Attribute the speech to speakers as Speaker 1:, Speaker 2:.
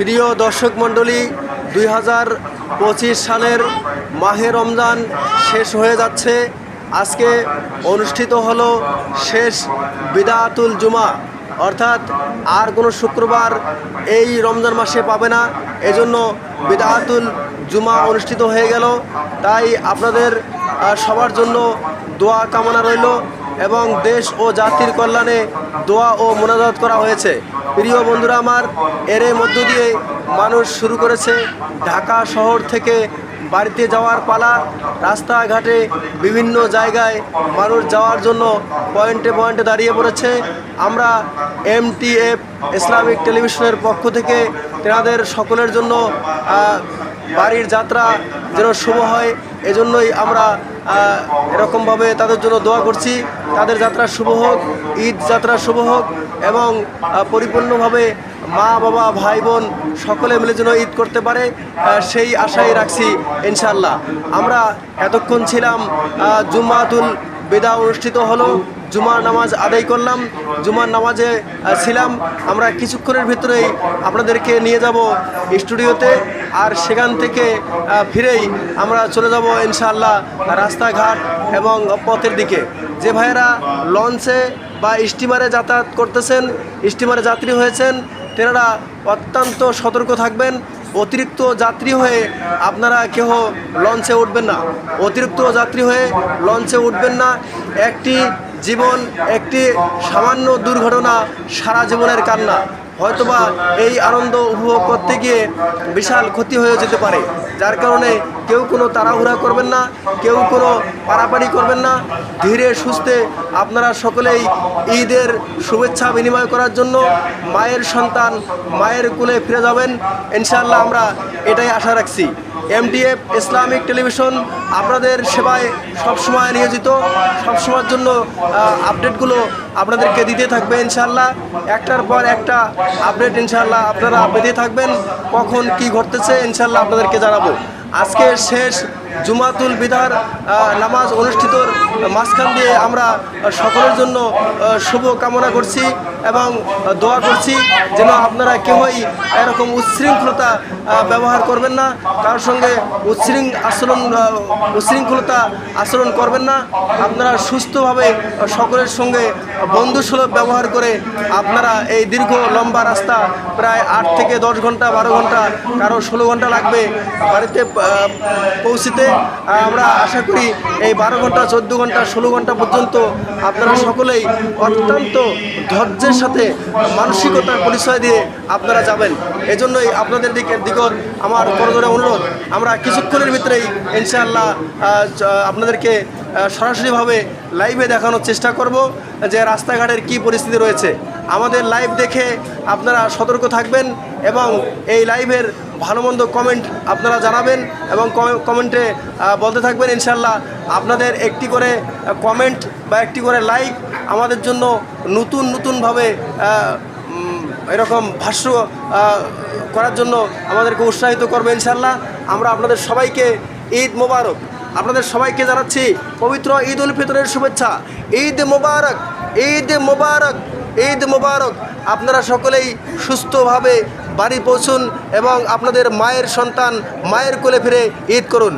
Speaker 1: প্রিয় দর্শক মণ্ডলী, দুই হাজার পঁচিশ সালের মাহে রমজান শেষ হয়ে যাচ্ছে। আজকে অনুষ্ঠিত হলো শেষ বিদাতুল জুমা। অর্থাৎ আর কোনো শুক্রবার এই রমজান মাসে পাবে না। এজন্য বিদাতুল জুমা অনুষ্ঠিত হয়ে গেল। তাই আপনাদের সবার জন্য দোয়া কামনা রইল এবং দেশ ও জাতির কল্যাণে দোয়া ও মোনাজাত করা হয়েছে। প্রিয় বন্ধুরা আমার, এর মধ্য দিয়ে মানুষ শুরু করেছে ঢাকা শহর থেকে বাড়িতে যাওয়ার পালা। রাস্তাঘাটে বিভিন্ন জায়গায় মানুষ যাওয়ার জন্য পয়েন্টে পয়েন্টে দাঁড়িয়ে পড়েছে। আমরা এমটিএফ ইসলামিক টেলিভিশনের পক্ষ থেকে তেনাদের সকলের জন্য বাড়ির যাত্রা যেন শুভ হয়। এজন্যই আমরা এরকমভাবে তাদের জন্য দোয়া করছি। তাদের যাত্রা শুভ হোক, ঈদ যাত্রা শুভ হোক, এবং পরিপূর্ণভাবে মা, বাবা, ভাই, বোন সকলে মিলে যেন ঈদ করতে পারে সেই আশাই রাখছি ইনশাল্লাহ আমরা এতক্ষণ ছিলাম জুম্মাতুল বেদা অনুষ্ঠিত হলো। জুমার নামাজ আদায় করলাম, জুমার নামাজে ছিলাম। আমরা কিছুক্ষণের ভিতরেই আপনাদেরকে নিয়ে যাব স্টুডিওতে আর সেখান থেকে ফিরেই আমরা চলে যাব ইনশাআল্লাহ রাস্তাঘাট এবং পথের দিকে। যে ভাইয়েরা লঞ্চে বা স্টিমারে যাতায়াত করতেছেন, স্টিমারে যাত্রী হয়েছেন, তেনারা অত্যন্ত সতর্ক থাকবেন। অতিরিক্ত যাত্রী হয়ে আপনারা কেহ লঞ্চে উঠবেন না। অতিরিক্ত যাত্রী হয়ে লঞ্চে উঠবেন না। একটি জীবন একটি সামান্য দুর্ঘটনা সারা জীবনের কান্না। হয়তোবা এই আনন্দ উপভোগ করতে গিয়ে বিশাল ক্ষতি হয়ে যেতে পারে, যার কারণে কেউ কোনো তাড়াহুড়া করবেন না, কেউ কোনো পারাপারি করবেন না। ধীরে সুস্থে আপনারা সকলেই ঈদের শুভেচ্ছা বিনিময় করার জন্য মায়ের সন্তান মায়ের কুলে ফিরে যাবেন। ইনশাআল্লাহ আমরা এটাই আশা রাখছি। এমডিএফ ইসলামিক টেলিভিশন আপনাদের সেবায় সবসময় নিয়োজিত, সবসময়ের জন্য আপডেটগুলো আপনাদেরকে দিতে থাকবে ইনশাল্লাহ একটার পর একটা আপডেট ইনশাল্লাহ আপনারা পেতে থাকবেন। কখন কি ঘটতেছে ইনশাল্লাহ আপনাদেরকে জানাব। আজকে শেষ জুমাতুল বিদার নামাজ অনুষ্ঠিতর মাঝখান দিয়ে আমরা সকলের জন্য শুভ কামনা করছি এবং দোয়া করছি যেন আপনারা কেউই এরকম উচ্ছৃঙ্খলতা ব্যবহার করবেন না, কারোর সঙ্গে উচ্ছৃঙ্খ আচরণ উচ্ছৃঙ্খলতা আচরণ করবেন না। আপনারা সুস্থভাবে সকলের সঙ্গে বন্ধুসুলভ ব্যবহার করে আপনারা এই দীর্ঘ লম্বা রাস্তা প্রায় আট থেকে দশ ঘণ্টা, বারো ঘণ্টা, কারও ষোলো ঘণ্টা লাগবে, বাড়িতে পৌঁছিতে আর আমরা আশা করি এই বারো ঘণ্টা, চোদ্দ ঘণ্টা, ষোলো ঘণ্টা পর্যন্ত আপনারা সকলেই অত্যন্ত ধৈর্যের সাথে মানসিকতার পরিচয় দিয়ে আপনারা যাবেন। এজন্যই আপনাদের দিকে দিকত আমার করজোরে অনুরোধ। আমরা কিছুক্ষণের ভিতরেই ইনশাআল্লাহ আপনাদেরকে সরাসরিভাবে লাইভে দেখানোর চেষ্টা করব যে রাস্তাঘাটের কি পরিস্থিতি রয়েছে। আমাদের লাইভ দেখে আপনারা সতর্ক থাকবেন এবং এই লাইভের ভালো মন্দ কমেন্ট আপনারা জানাবেন এবং কমেন্টে বলতে থাকবেন ইনশাল্লাহ আপনাদের একটি করে কমেন্ট বা একটি করে লাইক আমাদের জন্য নতুন, নতুনভাবে এরকম ভাষ্য করার জন্য আমাদেরকে উৎসাহিত করবে ইনশাল্লাহ আমরা আপনাদের সবাইকে ঈদ মোবারক। আপনাদের সবাইকে জানাচ্ছি, পবিত্র ঈদ উল ফিতরের শুভেচ্ছা। ঈদ মোবারক ঈদ মোবারক। ঈদ মোবারক। আপনারা সকলেই সুস্থভাবে বাড়ি পৌঁছুন এবং আপনাদের মায়ের সন্তান মায়ের কোলে ফিরে ঈদ করুন।